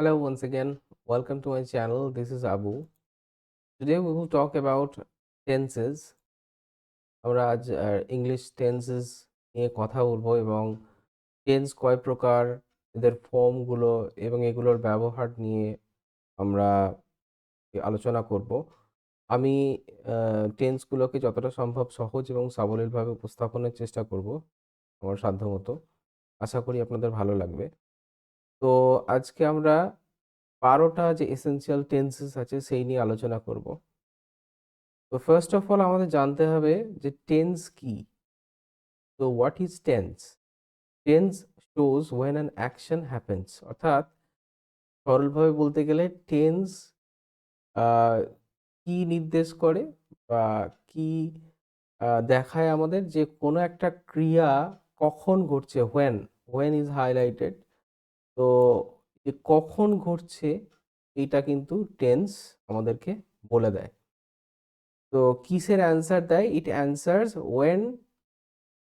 Hello, once again. Welcome to my channel. This is Abu. Today we will talk about tenses. আমরা আজ English tenses নিয়ে কথা বলব এবং টেন্স কয় প্রকার এদের ফর্মগুলো এবং এগুলোর ব্যবহার নিয়ে আমরা আলোচনা করব আমি টেন্সগুলোকে যতটা সম্ভব সহজ এবং সাবলীলভাবে উপস্থাপনের চেষ্টা করব আমার সাধ্যমতো আশা করি আপনাদের ভালো লাগবে তো আজকে আমরা বারোটা যে এসেনশিয়াল টেন্সেস আছে সেই নিয়ে আলোচনা করব। তো ফার্স্ট অফ অল আমাদের জানতে হবে যে টেন্স কি? তো what is tense tense shows when an action happens অর্থাৎ সরলভাবে বলতে গেলে টেন্স কি নির্দেশ করে বা কি দেখায় আমাদের যে কোনো একটা ক্রিয়া কখন ঘটছে হোয়েন হোয়েন ইজ হাইলাইটেড তো কখন ঘটছে এইটা কিন্তু টেন্স আমাদেরকে বলে দেয়। তো কিসের অ্যান্সার দেয়? It answers when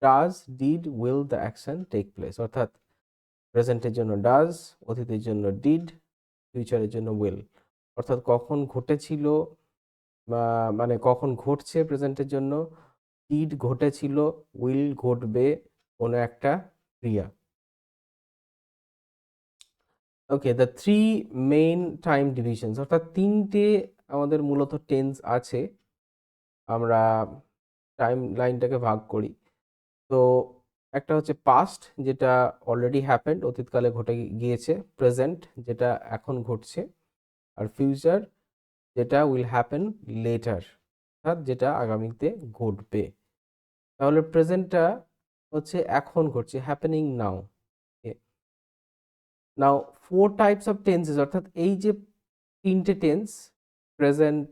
does did will the action take place অর্থাৎ প্রেজেন্টের জন্য ডাজ অতীতের জন্য ডিড ফিউচারের জন্য উইল অর্থাৎ কখন ঘটেছিল মানে কখন ঘটছে প্রেজেন্টের জন্য? ডিড ঘটেছিল উইল ঘটবে কোনো একটা ক্রিয়া। Okay the three main time divisions অর্থাৎ তিনটে আমাদের মূলত টেন্স আছে, আমরা টাইম লাইনটাকে ভাগ করি। তো একটা হচ্ছে পাস্ট যেটা অলরেডি হ্যাপেন্ড অতীতকালে ঘটে গিয়েছে প্রেজেন্ট যেটা এখন ঘটছে, আর ফিউচার যেটা উইল হ্যাপেন লেটার অর্থাৎ যেটা আগামীতে ঘটবে। তাহলে প্রেজেন্টটা হচ্ছে এখন ঘটছে happening now now four types of tenses অর্থাৎ এই যে তিনটে টেন্স প্রেজেন্ট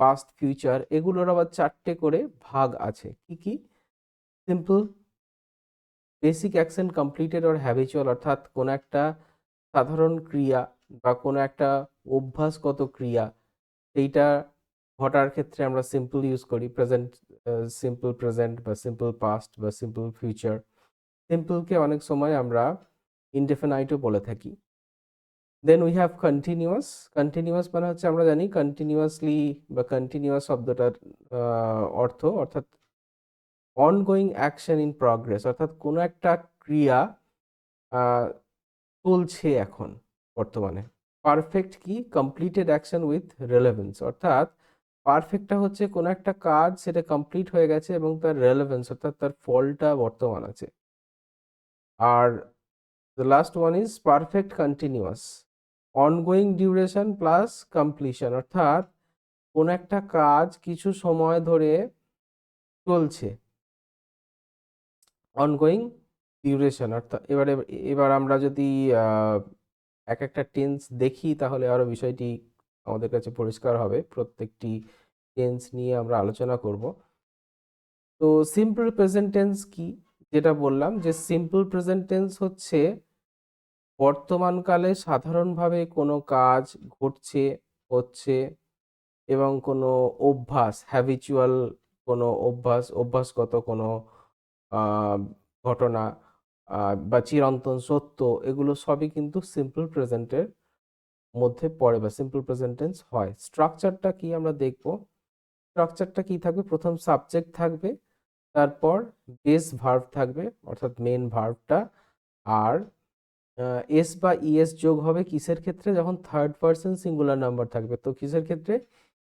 পাস্ট ফিউচার এগুলোর আবার চারটে করে ভাগ আছে। কি কি? Simple basic action completed or habitual অর্থাৎ কোনো একটা সাধারণ ক্রিয়া বা কোনো একটা অভ্যাসগত ক্রিয়া, সেইটা ঘটার ক্ষেত্রে আমরা সিম্পল ইউজ করি। প্রেজেন্ট সিম্পল প্রেজেন্ট বা সিম্পল পাস্ট বা সিম্পল ফিউচার সিম্পলকে অনেক সময় আমরা ইনডেফিনাইটও বলে থাকি। Then we have continuous continuous মানে হচ্ছে আমরা জানি কন্টিনিউয়াসলি বা কন্টিনিউয়াস শব্দটার অর্থ, অর্থাৎ অনগোয়িং অ্যাকশন ইন প্রগ্রেস অর্থাৎ কোনো একটা ক্রিয়া চলছে এখন বর্তমানে। পারফেক্ট কি? কমপ্লিটেড অ্যাকশন উইথ রেলেভেন্স অর্থাৎ পারফেক্টটা হচ্ছে কোনো একটা কাজ সেটা কমপ্লিট হয়ে গেছে এবং তার রেলেভেন্স অর্থাৎ তার ফলটা বর্তমান আছে। আর the last one is perfect continuous ongoing duration plus completion অর্থাৎ কোন একটা কাজ কিছু সময় ধরে চলছে। অনগোয়িং ডিউরেশন অর্থাৎ এবারে, এবার আমরা যদি এক একটা টেন্স দেখি, তাহলে আরও বিষয়টি আমাদের কাছে পরিষ্কার হবে। প্রত্যেকটি টেন্স নিয়ে আমরা আলোচনা করব। তো সিম্পল প্রেজেন্ট টেন্স কি? যেটা বললাম যে সিম্পল প্রেজেন্ট টেন্স হচ্ছে বর্তমানকালে সাধারণভাবে কোনো কাজ ঘটছে, হচ্ছে এবং কোনো অভ্যাস হ্যাবিচুয়াল কোনো অভ্যাস, অভ্যাসগত কোনো ঘটনা বা চিরন্তন সত্য, এগুলো সবই কিন্তু সিম্পল প্রেজেন্টের মধ্যে পড়ে বা সিম্পল প্রেজেন্টেন্স হয়। স্ট্রাকচারটা কি আমরা দেখব? স্ট্রাকচারটা কি থাকবে? প্রথম সাবজেক্ট থাকবে, তারপর বেস ভার্ভ থাকবে, অর্থাৎ মেন ভার্ভটা আর এস বা ইএস যোগ হবে কিসের ক্ষেত্রে? যখন থার্ড পার্সন সিঙ্গুলার নাম্বার থাকবে। তো কিসের ক্ষেত্রে?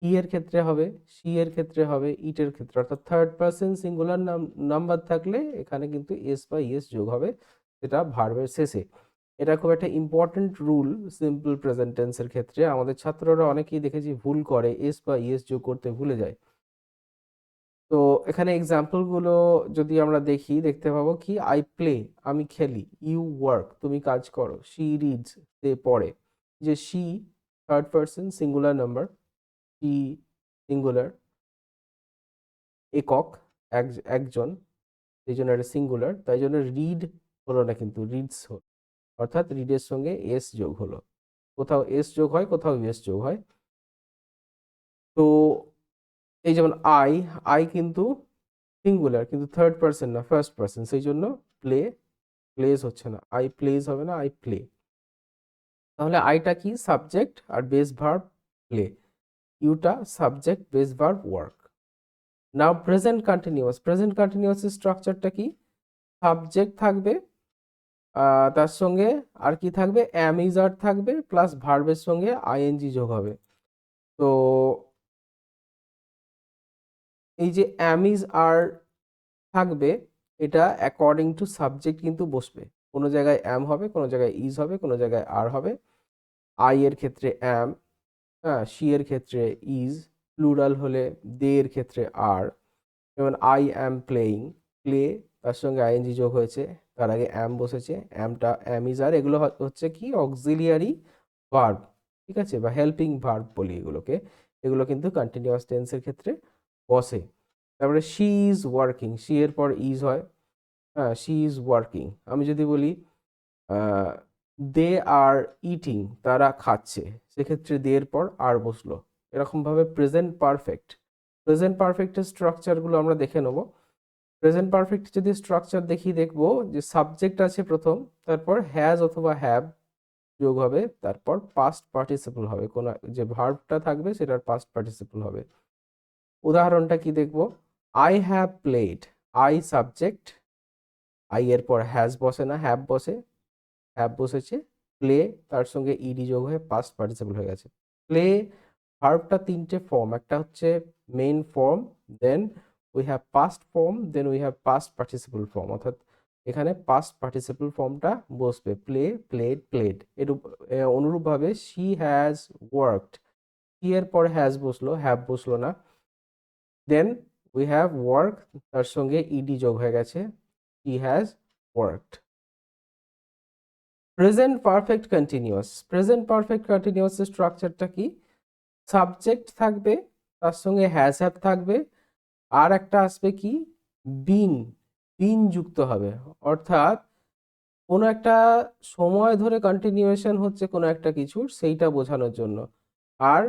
ই এর ক্ষেত্রে হবে সি এর ক্ষেত্রে হবে ইটের ক্ষেত্রে। অর্থাৎ থার্ড পার্সন সিঙ্গুলার নাম্বার থাকলে এখানে কিন্তু এস বা ইএস যোগ হবে, সেটা ভার্বের শেষে। এটা খুব একটা ইম্পর্টেন্ট রুল সিম্পল প্রেজেন্ট টেন্সের ক্ষেত্রে। আমাদের ছাত্ররা অনেকেই দেখেছি ভুল করে এস বা ইএস যোগ করতে ভুলে যায়। তো এখানে এক্সাম্পলগুলো যদি আমরা দেখি, দেখতে পাবো কি আই প্লে আমি খেলি ইউ ওয়ার্ক তুমি কাজ করো শি রিডস সে পড়ে, যে she third person singular number she singular একক, এক, একজন, সেই জন্য একটা সিঙ্গুলার তাই জন্য রিড হলো না কিন্তু রিডস হলো, অর্থাৎ রিডের সঙ্গে এস যোগ হলো, কোথাও এস যোগ হয়, কোথাও এস যোগ হয়। তো এই যেমন আই আই কিন্তু সিঙ্গুলার কিন্তু থার্ড পার্সন না ফার্স্ট পার্সন সেই জন্য প্লে প্লেস হচ্ছে না। আই প্লেস হবে না আই প্লে তাহলে আইটা কি? সাবজেক্ট আর base verb play Yuta subject base verb work now present continuous present কন্টিনিউয়াসের স্ট্রাকচারটা কি? সাবজেক্ট থাকবে তার সঙ্গে আর কি থাকবে? অ্যাম ইজ আর থাকবে প্লাস ভার্বের সঙ্গে আইএনজি যোগ হবে। তো এই যে অ্যাম ইজ আর থাকবে, এটা অ্যাকর্ডিং টু সাবজেক্ট কিন্তু বসবে। কোনো জায়গায় অ্যাম হবে, কোনো জায়গায় ইজ হবে, কোনো জায়গায় আর হবে। আই এর ক্ষেত্রে অ্যাম হ্যাঁ সি এর ক্ষেত্রে ইজ প্লুরাল হলে দে এর ক্ষেত্রে আর যেমন আই অ্যাম প্লেয়িং প্লে তার সঙ্গে আইএনজি যোগ হয়েছে, তার আগে অ্যাম বসেছে অ্যামটা অ্যাম ইজ আর, এগুলো হচ্ছে কি? অক্সিলিয়ারি ভার্ব ঠিক আছে? বা হেল্পিং ভার্ব বলি এগুলোকে। এগুলো কিন্তু কন্টিনিউয়াস টেন্সের ক্ষেত্রে বসে। তারপরে শি ইজ ওয়ার্কিং শি এর পর ইজ হয়। হ্যাঁ শি ইজ ওয়ার্কিং আমি যদি বলি দে আর ইটিং তারা খাচ্ছে। সেক্ষেত্রে দে এর পর আর বসল। এরকমভাবে প্রেজেন্ট পারফেক্ট প্রেজেন্ট পারফেক্টের স্ট্রাকচারগুলো আমরা দেখে নেব। প্রেজেন্ট পারফেক্ট যদি স্ট্রাকচার দেখি, দেখব যে সাবজেক্ট আছে প্রথম, তারপর হ্যাজ অথবা হ্যাভ যোগ হবে, তারপর পাস্ট পার্টিসিপল হবে। কোন যে ভার্বটা থাকবে, সেটার পাস্ট পার্টিসিপল হবে। উদাহরণটা কি দেখব? I have played I subject I এর পর হ্যাজ বসে না হ্যাভ বসে হ্যাভ বসেছে প্লে তার সঙ্গে ইডি যোগ হয়ে পাস্ট পার্টিসিপল হয়ে গেছে। প্লে ভার্বটা তিনটে ফর্ম একটা হচ্ছে main form then we have past form then we have past participle form অর্থাৎ এখানে পাস্ট পার্টিসিপল ফর্মটা বসবে। প্লে প্লেড প্লেড এর অনুরূপভাবে শি হ্যাজ ওয়ার্কড শি এর পরে হ্যাজ বসল হ্যাভ বসল না। দেন উই হ্যাভ ওয়ার্ক তার সঙ্গে ইডি যোগ হয়ে গেছে he has worked present perfect continuous present perfect কন্টিনিউয়াসের স্ট্রাকচারটা কি? সাবজেক্ট থাকবে, তার সঙ্গে হ্যাজ হ্যাভ থাকবে, আর একটা আসবে কি? বিন বিন যুক্ত হবে। অর্থাৎ কোনো একটা সময় ধরে কন্টিনিউয়েশন হচ্ছে কোনো একটা কিছুর, সেইটা বোঝানোর জন্য। আর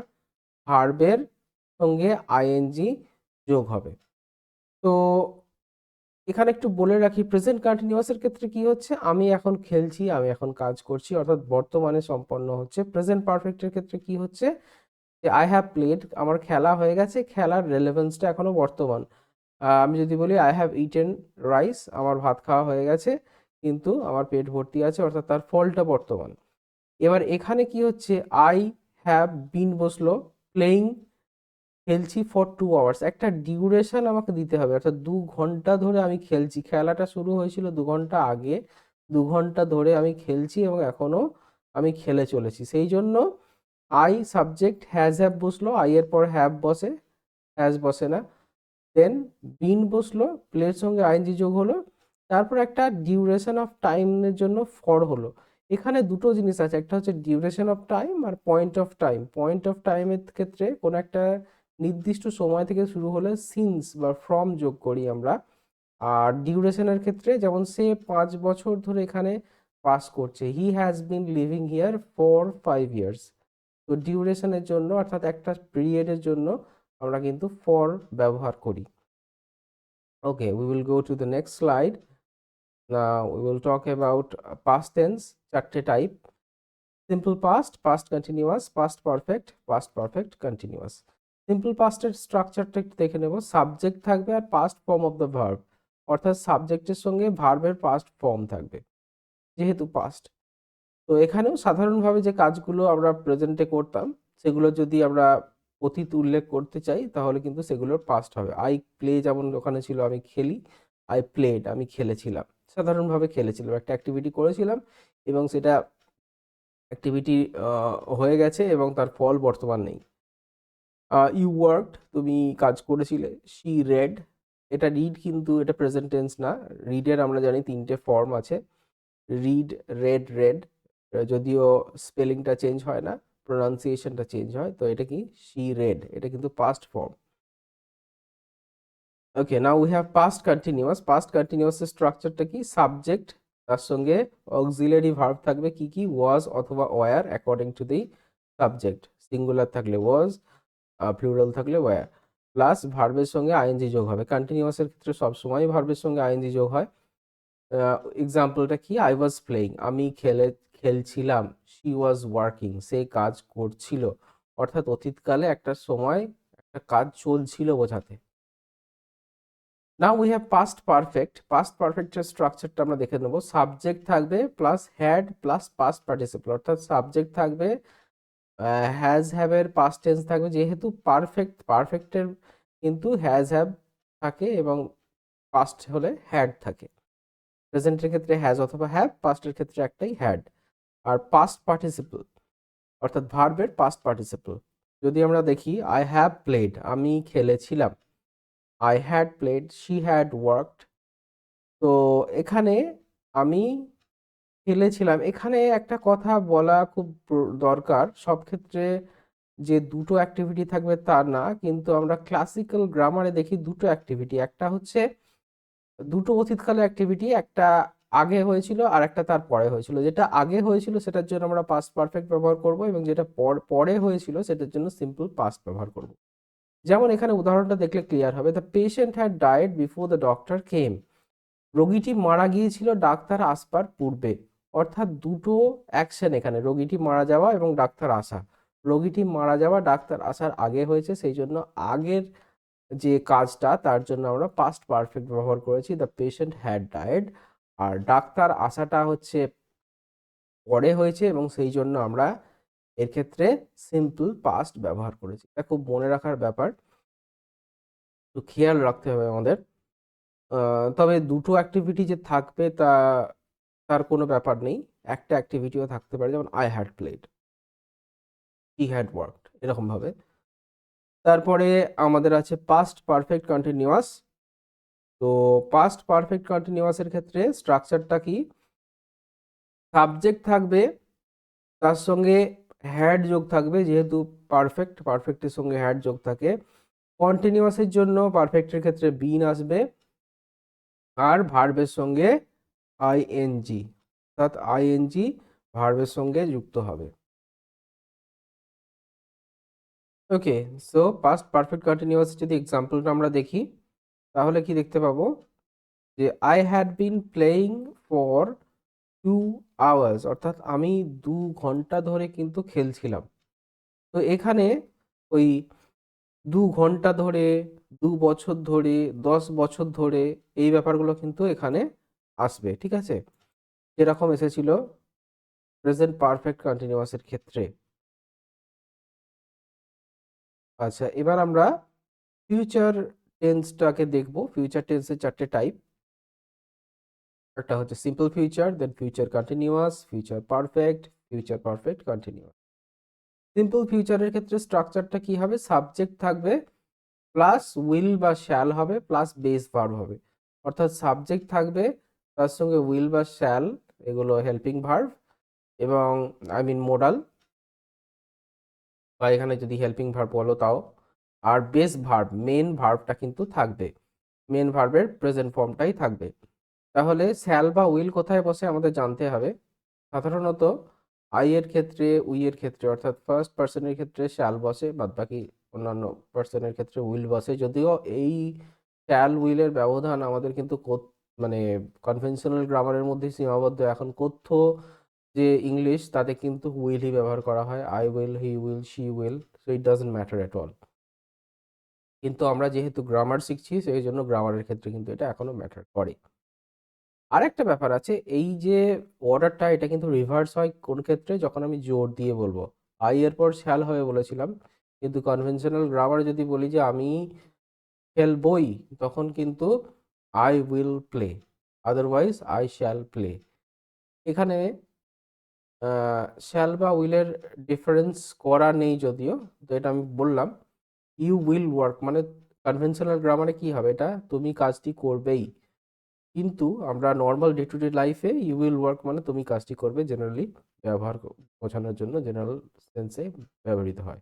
ভার্বের সঙ্গে আইএনজি যোগ হবে। তো এখানে একটু বলে রাখি প্রেজেন্ট কন্টিনিউয়াসের ক্ষেত্রে কি হচ্ছে? আমি এখন খেলছি, আমি এখন কাজ করছি, অর্থাৎ বর্তমানে সম্পন্ন হচ্ছে। প্রেজেন্ট পারফেক্টের ক্ষেত্রে কি হচ্ছে? যে আই হ্যাভ প্লেড আমার খেলা হয়ে গেছে, খেলার রেলেভেন্সটা এখনও বর্তমান। আমি যদি বলি আই হ্যাভ ইটেন রাইস আমার ভাত খাওয়া হয়ে গেছে, কিন্তু আমার পেট ভর্তি আছে, অর্থাৎ তার ফলটা বর্তমান। এবার এখানে কি হচ্ছে? আই হ্যাভ বিন বসল প্লেয়িং খেলছি ফর টু আওয়ার্স একটা ডিউরেশন আমাকে দিতে হবে, অর্থাৎ দু ঘণ্টা ধরে আমি খেলছি। খেলাটা শুরু হয়েছিল দু ঘণ্টা আগে। দু ঘণ্টা ধরে আমি খেলছি এবং এখনও আমি খেলে চলেছি। সেই জন্য আই সাবজেক্ট হ্যাজ হ্যাভ বসল আই এর পর হ্যাভ বসে হ্যাজ বসে না। দেন বিন বসল প্লের সঙ্গে আইএনজি যোগ হলো। তারপর একটা ডিউরেশন অফ টাইমের জন্য ফর হলো। এখানে দুটো জিনিস আছে, একটা হচ্ছে duration of time R point of time point of টাইমের ক্ষেত্রে কোনো একটা নির্দিষ্ট সময় থেকে শুরু হলে সিন্স বা ফ্রম যোগ করি আমরা। আর ডিউরেশনের ক্ষেত্রে যেমন সে পাঁচ বছর ধরে এখানে পাস করছে he has been living here for five years তো ডিউরেশনের জন্য অর্থাৎ একটা পিরিয়ডের জন্য আমরা কিন্তু ফর ব্যবহার করি। Okay we will go to the next slide now we will talk about past tense চারটে type simple past past continuous past perfect past perfect continuous simple পাস্টের স্ট্রাকচারটা একটু দেখে নেব। সাবজেক্ট থাকবে আর past form of the verb অর্থাৎ সাবজেক্টের সঙ্গে ভার্বের পাস্ট ফর্ম থাকবে, যেহেতু পাস্ট তো এখানেও সাধারণভাবে যে কাজগুলো আমরা প্রেজেন্টে করতাম, সেগুলো যদি আমরা অতীত উল্লেখ করতে চাই, তাহলে কিন্তু সেগুলোর পাস্ট হবে। আই প্লে যেমন ওখানে ছিল, আমি খেলি। আই প্লেড আমি খেলেছিলাম। সাধারণভাবে খেলেছিলাম, একটা অ্যাক্টিভিটি করেছিলাম এবং সেটা অ্যাক্টিভিটি হয়ে গেছে এবং তার ফল বর্তমান নেই। ইউ ওয়ার্কড তুমি কাজ করেছিলে শি রেড এটা রিড কিন্তু এটা প্রেজেন্ট টেন্স না রিডের আমরা জানি তিনটে ফর্ম আছে রিড রেড রেড যদিও স্পেলিংটা চেঞ্জ হয় না প্রোনাউন্সিয়েশনটা চেঞ্জ হয়, তো এটা কি? শি রেড এটা কিন্তু past form okay now we have past continuous past কন্টিনিউয়াসের স্ট্রাকচারটা কি? সাবজেক্ট তার সঙ্গে অক্সিলারি ভার্ব থাকবে, কি কি? ওয়াজ অথবা were according to the subject singular থাকলে ওয়াজ প্লুরাল থাকলে ওয়ার প্লাস ভার্বের সঙ্গে আইএনজি যোগ হবে। কন্টিনিউয়াসের ক্ষেত্রে সবসময় ভার্বের সঙ্গে আইএনজি যোগ হয়। এক্সাম্পলটা কি? আই ওয়াজ প্লেয়িং আমি খেলে, খেলছিলাম। শি ওয়াজ ওয়ার্কিং সে কাজ করছিল। অর্থাৎ অতীতকালে একটা সময় একটা কাজ চলছিল বোঝাতে। Now we have past perfect past পারফেক্টের স্ট্রাকচারটা আমরা দেখে নেব। সাবজেক্ট থাকবে plus had plus past participle অর্থাৎ সাবজেক্ট থাকবে হ্যাজ হ্যাভের পাস্ট টেন্স থাকবে। যেহেতু পারফেক্ট পারফেক্টের কিন্তু হ্যাজ হ্যাভ থাকে এবং পাস্ট হলে হ্যাড থাকে। প্রেজেন্টের ক্ষেত্রে হ্যাজ অথবা হ্যাভ পাস্টের ক্ষেত্রে একটাই হ্যাড আর পাস্ট পার্টিসিপল অর্থাৎ ভার্বের পাস্ট পার্টিসিপল যদি আমরা দেখি আই হ্যাভ প্লেড আমি খেলেছিলাম। I had played she had worked তো এখানে আমি খেলেছিলাম এখানে একটা কথা বলা খুব দরকার। সব ক্ষেত্রে যে দুটো অ্যাক্টিভিটি থাকবে তা না, কিন্তু আমরা ক্লাসিক্যাল গ্রামারে দেখি দুটো অ্যাক্টিভিটি একটা হচ্ছে দুটো অতীতকালে অ্যাক্টিভিটি একটা আগে হয়েছিল আর একটা তার পরে হয়েছিল। যেটা আগে হয়েছিল সেটার জন্য আমরা পাস্ট পারফেক্ট ব্যবহার করব এবং যেটা পর- পরে হয়েছিল সেটার জন্য সিম্পল পাস্ট ব্যবহার করব। যেমন এখানে উদাহরণটা দেখলে ক্লিয়ার হবে। The patient had died before the doctor came রোগীটি মারা গিয়েছিল ডাক্তার আসবার পূর্বে। অর্থাৎ দুটো অ্যাকশন এখানে, রোগীটি মারা যাওয়া এবং ডাক্তার আসা। রোগীটি মারা যাওয়া, ডাক্তার আসার আগে হয়েছে, সেই জন্য আগের যে কাজটা, তার জন্য আমরা পাস্ট পারফেক্ট ব্যবহার করেছি দ্য পেশেন্ট হ্যাড ডায়েড আর ডাক্তার আসাটা হচ্ছে পরে হয়েছে এবং সেই জন্য আমরা এর ক্ষেত্রে সিম্পল পাস্ট ব্যবহার করেছি। এটা খুব মনে রাখার ব্যাপার। একটু খেয়াল রাখতে হবে আমাদের। তবে দুটো অ্যাক্টিভিটি যে থাকবে তা তার কোনো ব্যাপার নেই। একটা অ্যাক্টিভিটিও থাকতে পারে, যেমন I had played he had worked এরকমভাবে তারপরে আমাদের আছে পাস্ট পারফেক্ট কন্টিনিউয়াস তো পাস্ট পারফেক্ট কন্টিনিউয়াসের ক্ষেত্রে স্ট্রাকচারটা কি? সাবজেক্ট থাকবে, তার সঙ্গে হ্যাড যোগ থাকবে, যেহেতু পারফেক্ট পারফেক্টের সঙ্গে হ্যাড যোগ থাকে। কন্টিনিউয়াসের জন্য পারফেক্টের ক্ষেত্রে বিন আসবে। আর ভার্বের সঙ্গে আইএনজি অর্থাৎ আইএনজি ভার্বের সঙ্গে যুক্ত হবে। Okay so past perfect continuous যদি এক্সাম্পলটা আমরা দেখি, তাহলে কি দেখতে পাবো? যে I had been playing for two hours অর্থাৎ আমি দু ঘণ্টা ধরে কিন্তু খেলছিলাম। তো এখানে ওই দু ঘণ্টা ধরে, দু বছর ধরে, দশ বছর ধরে এই ব্যাপারগুলো কিন্তু এখানে আসবে, ঠিক আছে? যেরকম এসেছিল প্রেজেন্ট পারফেক্ট কন্টিনিউয়াসের ক্ষেত্রে। আচ্ছা এবার আমরা ফিউচার টেন্সটাকে দেখব। ফিউচার টেন্সের চারটে টাইপ একটা হচ্ছে simple future then future continuous future perfect future perfect continuous simple ফিউচারের ক্ষেত্রে স্ট্রাকচারটা কি হবে? সাবজেক্ট থাকবে প্লাস উইল বা শ্যাল হবে প্লাস বেস ভার্ব হবে। অর্থাৎ সাবজেক্ট থাকবে তার সঙ্গে উইল বা শ্যাল, এগুলো হেল্পিং ভার্ভ এবং আই মিন মোডাল বা এখানে যদি হেল্পিং ভার্ব বলো তাও। আর বেস ভার্ব মেন ভার্বটা কিন্তু থাকবে। মেন ভার্বের প্রেজেন্ট ফর্মটাই থাকবে। তাহলে শ্যাল বা উইল কোথায় বসে আমাদের জানতে হবে। সাধারণত আই এর ক্ষেত্রে উই এর ক্ষেত্রে, অর্থাৎ ফার্স্ট পার্সনের ক্ষেত্রে শ্যাল বসে বাদ বাকি অন্যান্য পার্সনের ক্ষেত্রে উইল বসে। যদিও এই শ্যাল, উইলের ব্যবধান আমাদের কিন্তু মানে কনভেনশনাল গ্রামারের মধ্যেই সীমাবদ্ধ। এখন কথ্য যে ইংলিশ তাতে কিন্তু উইলই ব্যবহার করা হয়। I will he will she will so it doesn't matter at all কিন্তু আমরা যেহেতু গ্রামার শিখছি, সেই জন্য গ্রামারের ক্ষেত্রে কিন্তু এটা এখনও ম্যাটার করে। আরেকটা ব্যাপার আছে, এই যে অর্ডারটা এটা কিন্তু রিভার্স হয় কোন ক্ষেত্রে? যখন আমি জোর দিয়ে বলব। আই এর পর শ্যাল হবে বলেছিলাম, কিন্তু কনভেনশনাল গ্রামার যদি বলি যে আমি খেলবই, তখন কিন্তু I will play otherwise I shall play এখানে শ্যাল বা উইলের ডিফারেন্স করা নেই যদিও, তো এটা আমি বললাম ইউ উইল ওয়ার্ক মানে কনভেনশনাল গ্রামারে কি হবে এটা? তুমি কাজটি করবেই। কিন্তু আমরা নর্মাল ডে টু ডে লাইফে ইউ উইল ওয়ার্ক মানে তুমি কাজটি করবে জেনারেলি ব্যবহার বোঝানোর জন্য জেনারেল সেন্সে ব্যবহৃত হয়।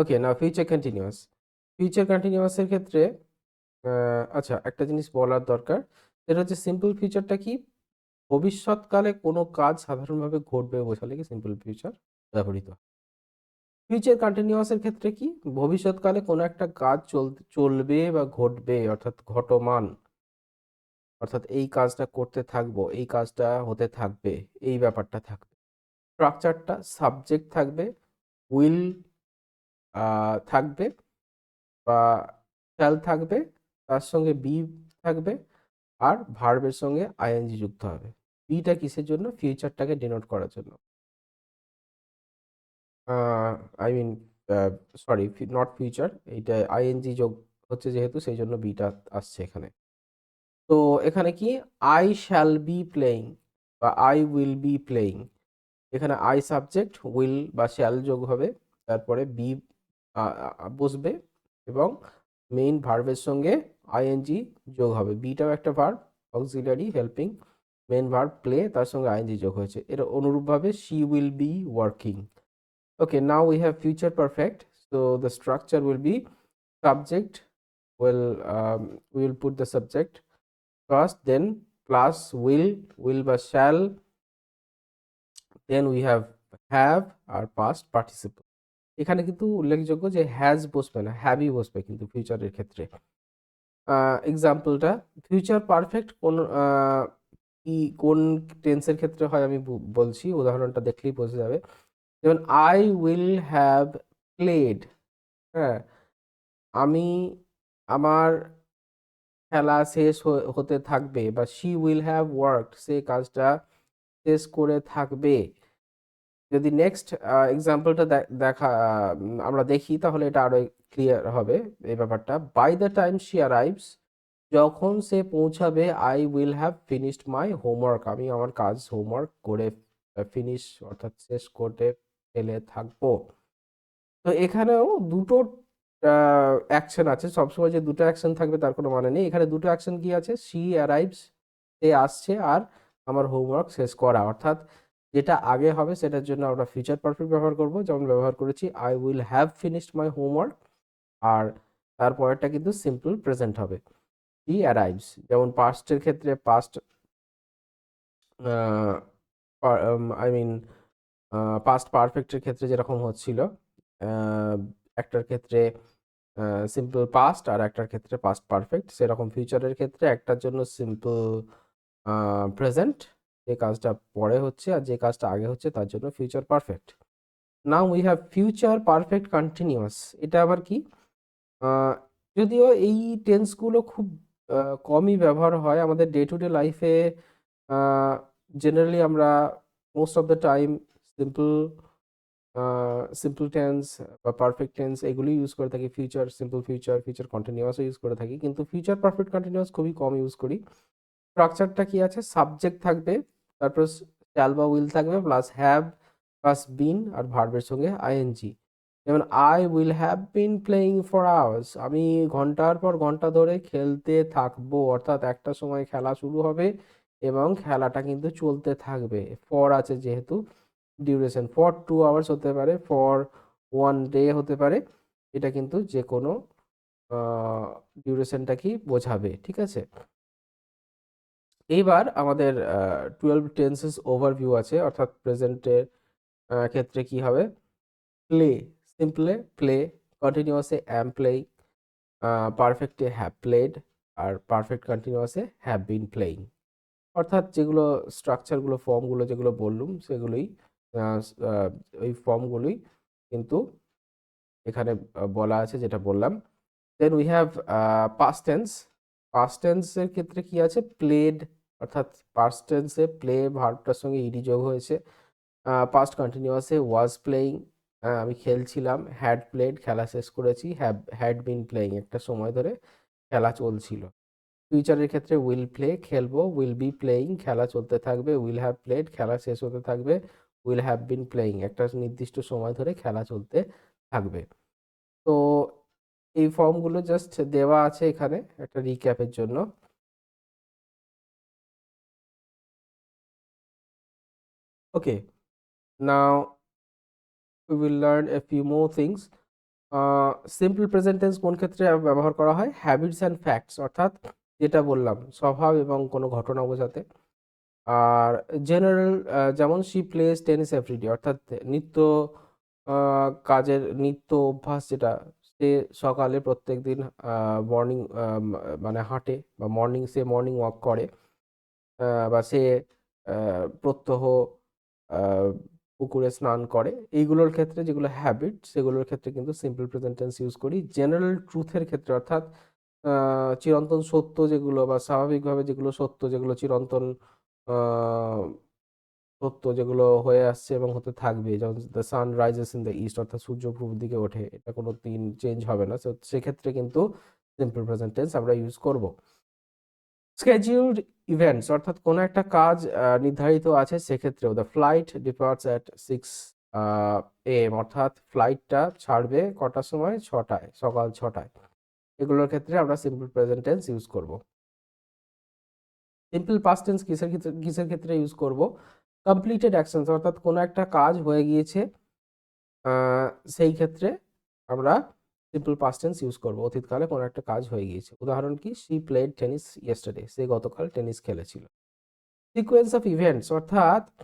ওকে না ফিউচার কন্টিনিউয়াস ফিউচার কন্টিনিউয়াসের ক্ষেত্রে আচ্ছা একটা জিনিস বলার দরকার। সেটা হচ্ছে সিম্পল ফিউচারটা কি? ভবিষ্যৎকালে কোনো কাজ সাধারণভাবে ঘটবে বোঝালে কি সিম্পল ফিউচার ব্যবহৃত। ফিউচার কন্টিনিউয়াসের ক্ষেত্রে কি? ভবিষ্যৎকালে কোনো একটা কাজ চল, চলবে বা ঘটবে, অর্থাৎ ঘটমান। অর্থাৎ এই কাজটা করতে থাকব, এই কাজটা হতে থাকবে, এই ব্যাপারটা থাকবে। স্ট্রাকচারটা সাবজেক্ট থাকবে উইল থাকবে বা শ্যাল থাকবে। তার সঙ্গে বি থাকবে? আর ভার্বের সঙ্গে আইএনজি যুক্ত হবে। বিটা কিসের জন্য? ফিউচারটাকে ডিনোট করার জন্য। I mean sorry not future এইটা আইএনজি যোগ হচ্ছে যেহেতু, সেই জন্য বিটা আসছে এখানে। তো এখানে কি? আই শ্যাল বি প্লেয়িং বা আই উইল বি প্লেয়িং এখানে আই সাবজেক্ট উইল বা শ্যাল যোগ হবে, তারপরে বি বসবে এবং মেইন ভার্বের সঙ্গে আইএনজি যোগ হবে বিটাও একটা verb auxiliary helping main verb play তার সঙ্গে আইএনজি যোগ হয়েছে এর অনুরূপভাবে she will be working we have future perfect so the structure will be subject will um, we will put the subject first then plus will will বা shall then we have have আর past participle এখানে কিন্তু উল্লেখযোগ্য যে has বসবে না হ্যাভই বসবে কিন্তু ফিউচারের ক্ষেত্রে এক্সাম্পলটা ফিউচার পারফেক্ট কোন কি, কোন টেন্সের ক্ষেত্রে হয় আমি বলছি, উদাহরণটা দেখলেই বোঝা যাবে। যেমন আই উইল হ্যাভ প্লেড হ্যাঁ আমি আমার খেলা শেষ হতে থাকবে বা শি উইল হ্যাভ ওয়ার্কড সে কাজটা শেষ করে থাকবে। যদি নেক্সট এক্সাম্পলটা দেখা আমরা দেখি, তাহলে এটা আরও ক্লিয়ার হবে এই ব্যাপারটা। By the time she arrives যখন সে পৌঁছাবে I will have finished my homework আমি আমার কাজ হোমওয়ার্ক করে ফিনিশ অর্থাৎ শেষ করতে ফেলে থাকব। তো এখানেও দুটো অ্যাকশন আছে। সবসময় যে দুটো অ্যাকশন থাকবে, তার কোনো মানে নেই। এখানে দুটো অ্যাকশন কি আছে? শি অ্যারাইভস সে আসছে, আর আমার হোমওয়ার্ক শেষ করা। অর্থাৎ যেটা আগে হবে সেটার জন্য আমরা ফিউচার পারফেক্ট ব্যবহার করব। যেমন ব্যবহার করেছি I will have finished my homework আর তারপরেরটা কিন্তু সিম্পল প্রেজেন্ট হবে। শি অ্যারাইভস যেমন পাস্টের ক্ষেত্রে পাস্ট আই মিন পাস্ট পারফেক্টের ক্ষেত্রে যেরকম হচ্ছিল একটার ক্ষেত্রে সিম্পল পাস্ট আর একটার ক্ষেত্রে পাস্ট পারফেক্ট সেরকম ফিউচারের ক্ষেত্রে একটার জন্য সিম্পল প্রেজেন্ট যে কাজটা পরে হচ্ছে আর যে কাজটা আগে হচ্ছে, তার জন্য future perfect now we have future perfect continuous এটা আবার কি? যদিও এই টেন্সগুলো খুব কমই ব্যবহার হয় আমাদের ডে টু ডে লাইফে জেনারেলি আমরা most of the time simple simple tense বা পারফেক্ট টেন্স এগুলি ইউজ করে থাকি। ফিউচার সিম্পল ফিউচার ফিউচার কন্টিনিউয়াসও ইউজ করে থাকি। কিন্তু ফিউচার পারফেক্ট কন্টিনিউয়াস খুবই কম ইউজ করি। স্ট্রাকচারটা কি আছে? সাবজেক্ট থাকবে। তারপর শ্যাল বা উইল থাকবে প্লাস হ্যাভ প্লাস বিন আর ভার্বের সঙ্গে আইএনজি যেমন I will have been playing for hours আমি ঘণ্টার পর ঘণ্টা ধরে খেলতে থাকব, অর্থাৎ একটা সময় খেলা শুরু হবে এবং খেলাটা কিন্তু চলতে থাকবে। ফর আছে যেহেতু ডিউরেশন ফর টু আওয়ার্স হতে পারে ফর ওয়ান ডে হতে পারে। এটা কিন্তু যে কোনো ডিউরেশনটা কি বোঝাবে, ঠিক আছে? এইবার আমাদের টুয়েলভ টেন্সেস ওভারভিউ আছে, অর্থাৎ প্রেজেন্টের ক্ষেত্রে কি হবে? প্লে সিম্পলে প্লে কন্টিনিউয়াসে অ্যাম প্লেইং পারফেক্টে হ্যাভ প্লেড আর পারফেক্ট কন্টিনিউয়াসে হ্যাভ বিন প্লেইং অর্থাৎ যেগুলো স্ট্রাকচারগুলো ফর্মগুলো যেগুলো বললুম, সেগুলোই ওই ফর্মগুলোই কিন্তু এখানে বলা আছে যেটা বললাম। Then we have past tense past টেন্সের ক্ষেত্রে কি আছে? প্লেড অর্থাৎ পাস্ট টেন্সে প্লে ভার্বটার সঙ্গে ইডি যোগ হয়েছে। পাস্ট কন্টিনিউয়াসে ওয়াজ প্লেয়িং আমি খেলছিলাম হ্যাড প্লেড খেলা শেষ করেছি হ্যাভ হ্যাড বিন প্লেয়িং একটা সময় ধরে খেলা চলছিল। ফিউচারের ক্ষেত্রে উইল প্লে খেলব উইল বি প্লেয়িং খেলা চলতে থাকবে উইল হ্যাভ প্লেড খেলা শেষ হতে থাকবে উইল হ্যাভ বিন প্লেয়িং একটা নির্দিষ্ট সময় ধরে খেলা চলতে থাকবে। তো এই ফর্মগুলো জাস্ট দেওয়া আছে এখানে একটা রিক্যাপের জন্য। Okay now we will learn a few more things. Simple present tense কোন ক্ষেত্রে ব্যবহার করা হয়? হ্যাবিটস অ্যান্ড ফ্যাক্টস অর্থাৎ যেটা বললাম, স্বভাব এবং কোনো ঘটনা বোঝাতে। আর জেনারেল যেমন শি প্লেস টেনিস এভরিডে অর্থাৎ নিত্য কাজের নিত্য অভ্যাস যেটা, সে সকালে প্রত্যেকদিন মর্নিং মানে হাঁটে বা মর্নিং সে মর্নিং ওয়াক করে। বা সে প্রত্যহ পুকুরে স্নান করে। এইগুলোর ক্ষেত্রে যেগুলো হ্যাবিট সেগুলোর ক্ষেত্রে কিন্তু সিম্পল প্রেজেন্টেন্স ইউজ করি। জেনারেল ট্রুথের ক্ষেত্রে অর্থাৎ চিরন্তন সত্য যেগুলো বা স্বাভাবিকভাবে যেগুলো সত্য, যেগুলো চিরন্তন সত্য যেগুলো হয়ে আসছে এবং হতে থাকবে। যেমন the sun rises in the east অর্থাৎ সূর্য পূর্ব দিকে ওঠে। এটা কোনো দিন চেঞ্জ হবে না। সেক্ষেত্রে কিন্তু সিম্পল প্রেজেন্ট টেন্স আমরা ইউজ করব। স্কেডিউলড ইভেন্টস অর্থাৎ কোনো একটা কাজ নির্ধারিত আছে, সেক্ষেত্রেও the flight departs at six AM অর্থাৎ ফ্লাইটটা ছাড়বে কটার সময়? ছটায়, সকাল ছটায়। এগুলোর ক্ষেত্রে আমরা সিম্পল প্রেজেন্ট টেন্স ইউজ করব। সিম্পল পাস্ট টেন্স কিসের ক্ষেত্রে কিসের ক্ষেত্রে ইউজ করব? কমপ্লিটেড অ্যাকশনস অর্থাৎ কোনো একটা কাজ হয়ে গিয়েছে সেই ক্ষেত্রে আমরা সিম্পল পাস্ট টেন্স ইউজ করব। অতীতকালে কোনো একটা কাজ হয়ে গিয়েছে। উদাহরণ কি? শি প্লেড টেনিস ইয়েস্টারডে সে গতকাল টেনিস খেলেছিল। সিকোয়েন্স অফ ইভেন্টস অর্থাৎ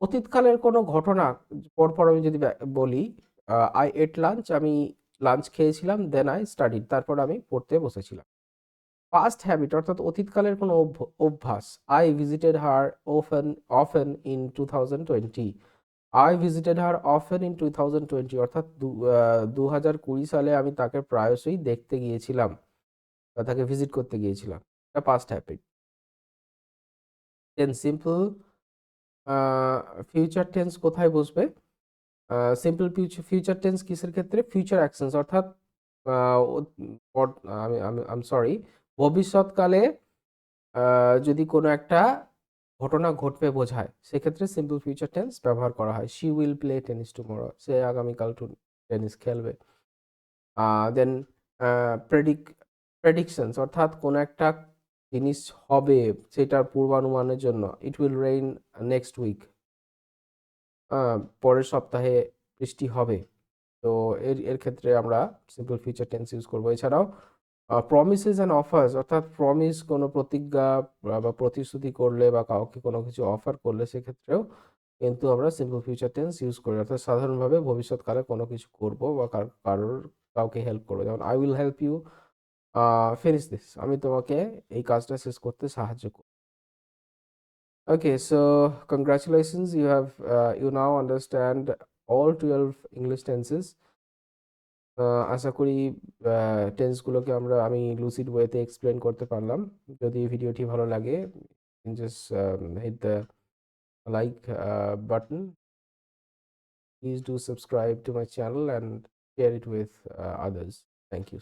অতীতকালের কোনো ঘটনা, পরপর আমি যদি বলি আই এট লাঞ্চ আমি লাঞ্চ খেয়েছিলাম দেন আই স্টাডিড তারপর আমি পড়তে বসেছিলাম। পাস্ট হ্যাবিট অর্থাৎ অতীতকালের কোনো অভ্য- অভ্যাস। I visited her often often in two thousand twenty I visited her often in two thousand twenty অর্থাৎ দু হাজার কুড়ি সালে আমি তাকে প্রায়শই দেখতে গিয়েছিলাম বা তাকে ভিজিট করতে গিয়েছিলাম। এটা past habit then simple future tense কোথায় বসবে? সিম্পল ফিউচার টেন্স কিসের ক্ষেত্রে? ফিউচার অ্যাকশনস অর্থাৎ আমি, আম সরি ভবিষ্যৎকালে যদি কোনো একটা ঘটনা ঘটবে বোঝায়। সেক্ষেত্রে সিম্পল ফিউচার টেন্স ব্যবহার করা হয়। She will play tennis tomorrow সে আগামীকাল টেনিস খেলবে। দেন প্রেডিক প্রেডিকশনস অর্থাৎ কোনো একটা জিনিস হবে সেটার পূর্বানুমানের জন্য। It will rain next week পরের সপ্তাহে বৃষ্টি হবে। তো এর এর ক্ষেত্রে আমরা সিম্পল ফিউচার টেন্স ইউজ করব। এছাড়াও প্রমিসেস অ্যান্ড অফার্স অর্থাৎ প্রমিস কোনো প্রতিজ্ঞা বা- প্রতিশ্রুতি করলে বা কাউকে কোনো কিছু অফার করলে সেক্ষেত্রেও কিন্তু আমরা সিম্পল ফিউচার টেন্স ইউজ করি। অর্থাৎ সাধারণভাবে ভবিষ্যৎকালে কোনো কিছু করব বা কার- কারোর কাউকে হেল্প করব। যেমন I will help you finish this আমি তোমাকে এই কাজটা শেষ করতে সাহায্য করব। So congratulations, you have uh, you now understand all 12 English tenses. আশা করি টেন্সগুলোকে আমরা, আমি লুসিড ওয়েতে এক্সপ্লেন করতে পারলাম। যদি ভিডিওটি ভালো লাগে just hit the like button please do subscribe to my channel and share it with others thank you